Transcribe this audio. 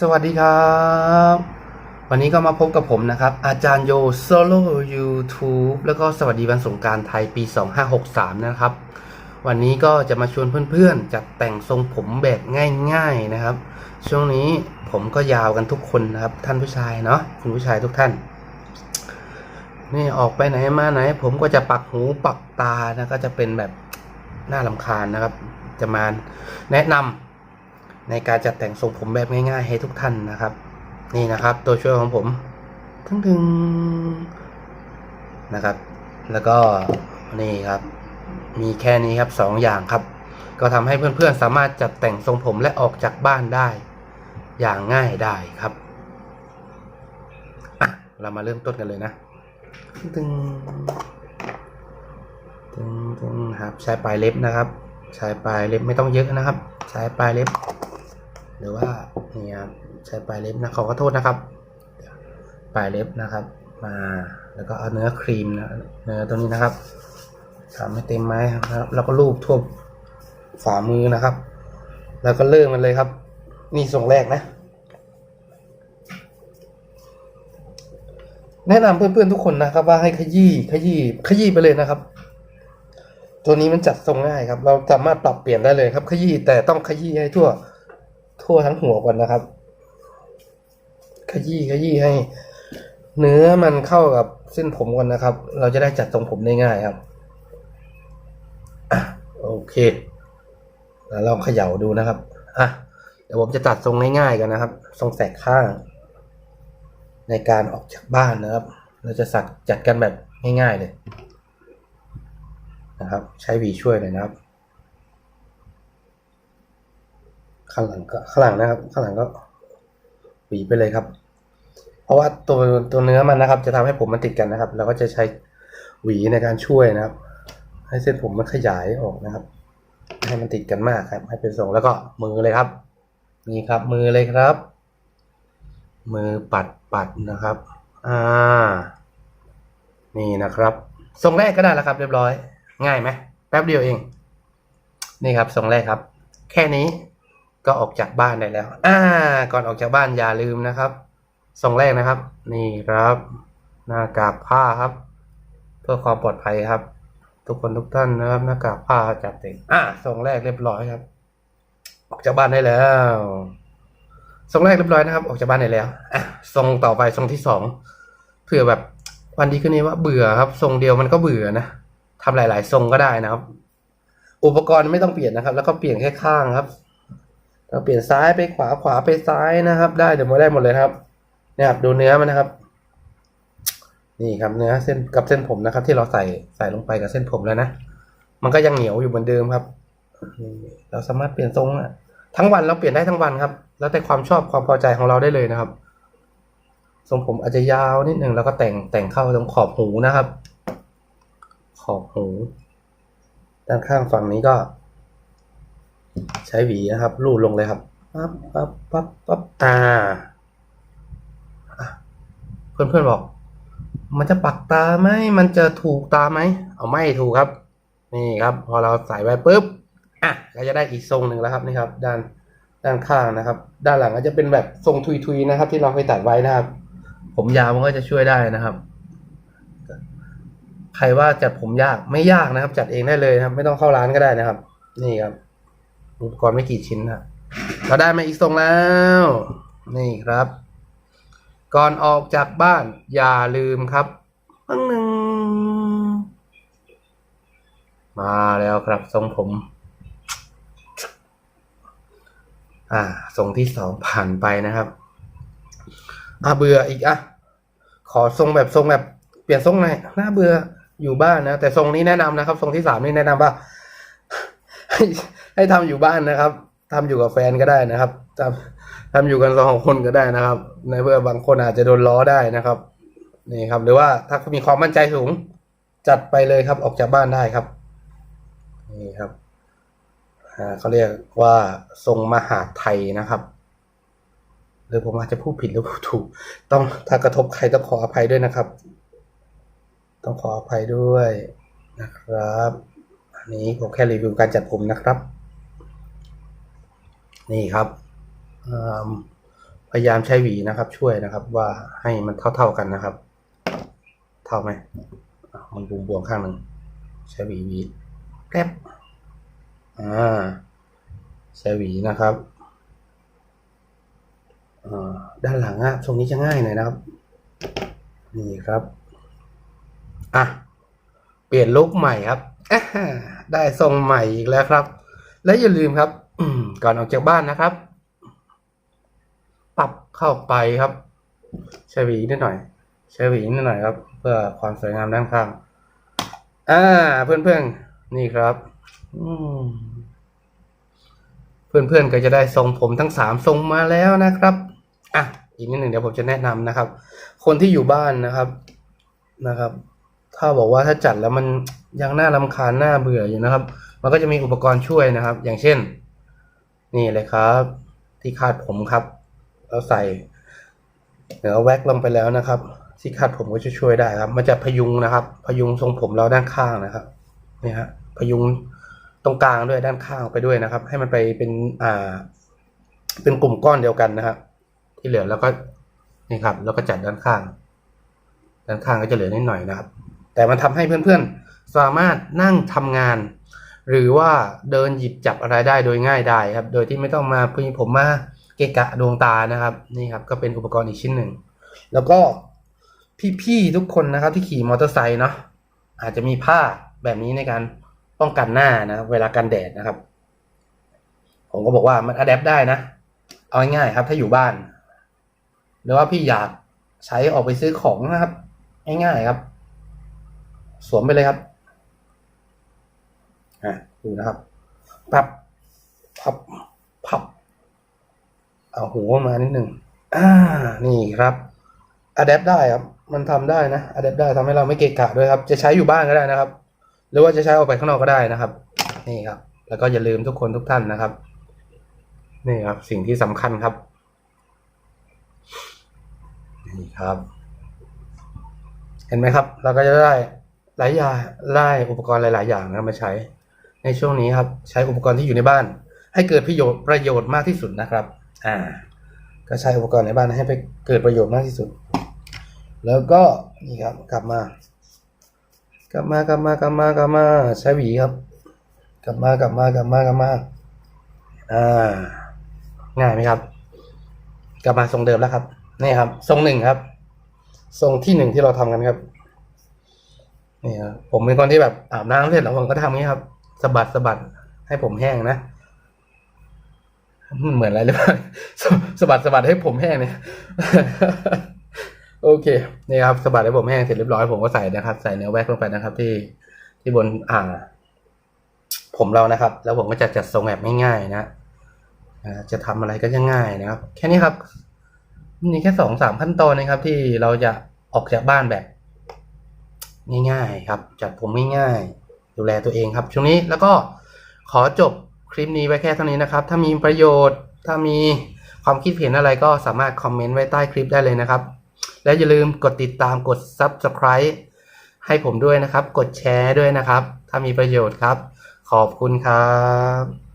สวัสดีครับ วันนี้ก็มาพบกับผมนะครับ อาจารย์โยโซโล่ YouTube แล้วก็สวัสดีวันสงการไทยปี 2563 นะครับ วันนี้ก็จะมาชวนเพื่อนๆจัดแต่งทรงผมแบบง่ายๆนะครับ ช่วงนี้ผมก็ยาวกันทุกคนนะครับ ท่านผู้ชายเนาะคุณผู้ชายทุกท่าน นี่ออกไปไหนมาไหน ผมก็จะปักหูปักตานะก็จะเป็นแบบน่าลำคาญนะครับ จะมาแนะนำ ในการจัดแต่งทรงผมแบบง่ายๆ ให้ทุกท่านนะครับ นี่นะครับ ตัวช่วยของผมทึงทึงนะครับ แล้วก็นี่ครับ มีแค่นี้ครับสองอย่างครับ ก็ทำให้เพื่อนๆสามารถจัดแต่งทรงผมและออกจากบ้านได้ อย่างง่ายได้ครับอะเรามาเริ่มต้นกันเลยนะตึงตึงตึงครับใช้ปลายเล็บนะครับ ใช้ปลายเล็บไม่ต้องเยอะนะครับ ใช้ปลายเล็บ หรือว่านี่ครับใช้ปลายเล็บนะขอขอโทษนะครับ ปลายเล็บนะครับ มาแล้วก็เอาเนื้อครีมนะเนื้อตัวนี้นะครับทำให้เต็มไม้ครับ แล้วก็ลูบทั่วฝ่ามือนะครับ แล้วก็เริ่มมันเลยครับ นี่ทรงแรกนะ แนะนำเพื่อนๆทุกคนนะครับ ว่าให้ขยี้ขยี้ขยี้ไปเลยนะครับ ตัวนี้มันจัดทรงง่ายครับ เราสามารถปรับเปลี่ยนได้เลยครับ ขยี้แต่ต้องขยี้ให้ทั่ว ทั่วทั้งหัวก่อนนะครับ ขยี้ขยี้ให้ เนื้อมันเข้ากับเส้นผมก่อนนะครับ เราจะได้จัดทรงผมได้ง่ายครับอโอเคแล้วเราเขย่าดูนะครับอะเดี๋ยวผมจะตัดทรงง่ายๆกันนะครับ ทรงแสกข้าง ในการออกจากบ้านนะครับ เราจะสักจัดกันแบบง่ายๆเลยนะครับ ใช้วีช่วยหน่อยนะครับ ข้างหลังก็ข้างหลังนะครับ ข้างหลังก็หวีไปเลยครับ เพราะว่าตัวตัวเนื้อมันนะครับ จะทำให้ผมมันติดกันนะครับ เราก็จะใช้หวีในการช่วยนะครับ ให้เส้นผมมันขยายออกนะครับ ให้มันติดกันมากครับ ให้เป็นทรงแล้วก็มือเลยครับ นี่ครับมือเลยครับ มือปัดปัดนะครับ อ่า นี่นะครับทรงแรกก็ได้แล้วครับ เรียบร้อย ง่ายไหมแป๊บเดียวเอง นี่ครับทรงแรกครับ แค่นี้ ก็ออกจากบ้านได้แล้ว อ่า ก่อนออกจากบ้านอย่าลืมนะครับทรงแรกนะครับ นี่ครับหน้ากากผ้าครับ เพื่อความปลอดภัยครับ ทุกคนทุกท่านนะครับหน้ากากผ้าจัดเต็มอ่าทรงแรกเรียบร้อยครับ ออกจากบ้านได้แล้วทรงแรกเรียบร้อยนะครับ ออกจากบ้านได้แล้วอะทรงต่อไปทรงที่สองเผื่อแบบวันดีขึ้นนี้ว่าเบื่อครับทรงเดียวมันก็เบื่อนะทำหลาย ๆ ทรงก็ได้นะครับ อุปกรณ์ไม่ต้องเปลี่ยนนะครับ แล้วก็เปลี่ยนแค่ข้างครับ เราเปลี่ยนซ้ายไปขวาขวาไปซ้ายนะครับ ได้เดี๋ยวมาได้หมดเลยครับเนี่ยครับดูเนื้อมันนะครับ นี่ครับเนื้อเส้นกับเส้นผมนะครับ ที่เราใส่ใส่ลงไปกับเส้นผมแล้วนะมันก็ยังเหนียวอยู่เหมือนเดิมครับเราสามารถเปลี่ยนทรงอะทั้งวันเราเปลี่ยนได้ทั้งวันครับ แล้วแต่ความชอบความพอใจของเราได้เลยนะครับ ทรงผมอาจจะยาวนิดหนึ่งแล้วก็แต่งแต่งเข้าตรงขอบหูนะครับ ขอบหู ด้านข้างฝั่งนี้ก็ ใช้หวีนะครับลูดลงเลยครับปั๊บปั๊บปั๊บปั๊บอ่าอะเพื่อนบอก มันจะปักตาไหมมันจะถูกตาไหมเอาไม่ถูกครับ นี่ครับ พอเราใส่ไว้ปุ๊บอะก็จะได้อีกทรงหนึ่งแล้วครับนี่ครับ ด้านด้านข้างนะครับ ด้านหลังก็จะเป็นแบบทรงทุยๆนะครับ ที่เราเคยตัดไว้นะครับ ผมยาวมันก็จะช่วยได้นะครับใครว่าจัดผมยากไม่ยากนะครับ จัดเองได้เลยครับ ไม่ต้องเข้าร้านก็ได้นะครับ นี่ครับ อุปกรณ์ไม่กี่ชิ้นนะเราได้มาอีกทรงแล้ว นี่ครับ ก่อนออกจากบ้านอย่าลืมครับปังหนึ่งมาแล้วครับทรงผม อ่าทรงที่สองผ่านไปนะครับ อ่าเบื่ออีกอะ ขอทรงแบบทรงแบบเปลี่ยนทรงหน่อยน่าเบื่ออยู่บ้านนะ แต่ทรงนี้แนะนำนะครับ ทรงที่สามนี่แนะนำว่า ให้ให้ทำอยู่บ้านนะครับทำอยู่กับแฟนก็ได้นะครับทำทำอยู่กันสองคนก็ได้นะครับ ในเพื่อบางคนอาจจะโดนล้อได้นะครับนี่ครับ หรือว่าถ้ามีความมั่นใจสูง จัดไปเลยครับ ออกจากบ้านได้ครับนี่ครับเขาเรียกว่าทรงมหาไทยนะครับหรือผมอาจจะพูดผิดหรือพูดถูก ต้องถ้ากระทบใครต้องขออภัยด้วยนะครับ ต้องขออภัยด้วยนะครับ อันนี้ผมแค่รีวิวการจัดผมนะครับ นี่ครับพยายามใช้หวีนะครับ ช่วยนะครับ ว่าให้มันเท่าๆกันนะครับ เท่าไหมมันบวมๆข้างหนึ่งใช้หวีหวีแป๊บอ่าใช้หวีนะครับอ่าด้านหลังอะตรงนี้จะง่ายหน่อยนะครับ นี่ครับอะเปลี่ยนลุคใหม่ครับได้ทรงใหม่อีกแล้วครับ และอย่าลืมครับ ก่อนออกจากบ้านนะครับ ปรับเข้าไปครับใช้หวีนิดหน่อยใช้หวีนิดหน่อยครับ เพื่อความสวยงามด้านข้างอ่าเพื่อนๆนี่ครับอืมเพื่อนๆก็จะได้ทรงผมทั้งสามทรงมาแล้วนะครับอะอีกนิดหนึ่งเดี๋ยวผมจะแนะนำนะครับ คนที่อยู่บ้านนะครับนะครับ ถ้าบอกว่าถ้าจัดแล้วมันยังน่ารำคาญน่าเบื่ออยู่นะครับ มันก็จะมีอุปกรณ์ช่วยนะครับ อย่างเช่น นี่เลยครับ ที่คาดผมครับเราใส่เดี๋ยวเอแว็กลงไปแล้วนะครับ ที่คาดผมก็จะช่วยได้ครับ มันจะพยุงนะครับ พยุงทรงผมเราด้านข้างนะครับนี่ฮะพยุงตรงกลางด้วยด้านข้างไปด้วยนะครับ ให้มันไปเป็นอ่า เป็นกลุ่มก้อนเดียวกันนะครับที่เหลือแล้วก็นี่ครับ แล้วก็จัดด้านข้าง ด้านข้างก็จะเหลือนิดหน่อยนะครับ แต่มันทำให้เพื่อนๆ สามารถนั่งทำงาน หรือว่าเดินหยิบจับอะไรได้โดยง่ายได้ครับ โดยที่ไม่ต้องมาพึ่งผมมาเกะกะดวงตานะครับนี่ครับก็เป็นอุปกรณ์อีกชิ้นหนึ่ง แล้วก็พี่ๆทุกคนนะครับที่ขี่มอเตอร์ไซค์เนาะอาจจะมีผ้าแบบนี้ในการป้องกันหน้านะเวลากันแดดนะครับ ผมก็บอกว่ามันอัดแอปได้นะ เอาง่ายๆครับ ถ้าอยู่บ้าน หรือว่าพี่อยากใช้ออกไปซื้อของนะครับ ง่ายๆครับ สวมไปเลยครับ อะดูนะครับปับพับพับ เอาหูมานิดหนึ่งอ่า นี่ครับอะแดปได้ครับ มันทำได้นะอะแดปได้ทำให้เราไม่เกะกะด้วยครับ จะใช้อยู่บ้านก็ได้นะครับ หรือว่าจะใช้ออกไปข้างนอกก็ได้นะครับ นี่ครับ แล้วก็อย่าลืมทุกคนทุกท่านนะครับ นี่ครับ สิ่งที่สำคัญครับ นี่ครับ เห็นไหมครับ เราก็จะได้หลายอย่างได้อุปกรณ์หลาย ๆ อย่างนะมาใช้ ในช่วงนี้ครับใช้อุปกรณ์ที่อยู่ในบ้าน ให้เกิดประโยชน์ประโยชน์มากที่สุดนะครับ อ่า ก็ใช้อุปกรณ์ในบ้านให้ไปเกิดประโยชน์มากที่สุด แล้วก็นี่ครับกลับมา กลับมากลับมากลับมากลับมาใช้หวีครับ กลับมากลับมากลับมากลับมาอ่าง่ายไหมครับ กลับมาทรงเดิมแล้วครับนี่ครับ ทรงหนึ่งครับ ทรงที่หนึ่งที่เราทำกันครับนี่ครับผมเป็นคนที่แบบอาบน้ำเสร็จแล้วผมก็ทำงี้ครับ สะบัดสะบัดให้ผมแห้งนะมันเหมือนอะไรหรือเปล่าสะสบัดสะบัดให้ผมแห้งเนี่ยโอเคนี่ครับสะบัดให้ผมแห้งเสร็จเรียบร้อยผมก็ใส่นะครับ ใส่เนื้อแว็กลงไปนะครับ ที่ที่บนอ่า ผมเรานะครับ แล้วผมก็จะจัดทรงแบบง่ายๆนะจะทำอะไรก็จะง่ายนะครับ แค่นี้ครับนี่แค่สองสามขั้นตอนนะครับ ที่เราจะออกจากบ้านแบบ ง่ายๆครับ จัดผมง่ายๆ ดูแลตัวเองครับ ช่วงนี้แล้วก็ขอจบคลิปนี้ไว้แค่เท่านี้นะครับ ถ้ามีประโยชน์ ถ้ามีความคิดเห็นอะไรก็สามารถคอมเมนต์ไว้ใต้คลิปได้เลยนะครับ และอย่าลืมกดติดตามกด Subscribe ให้ผมด้วยนะครับ กดแชร์ด้วยนะครับ ถ้ามีประโยชน์ครับ ขอบคุณครับ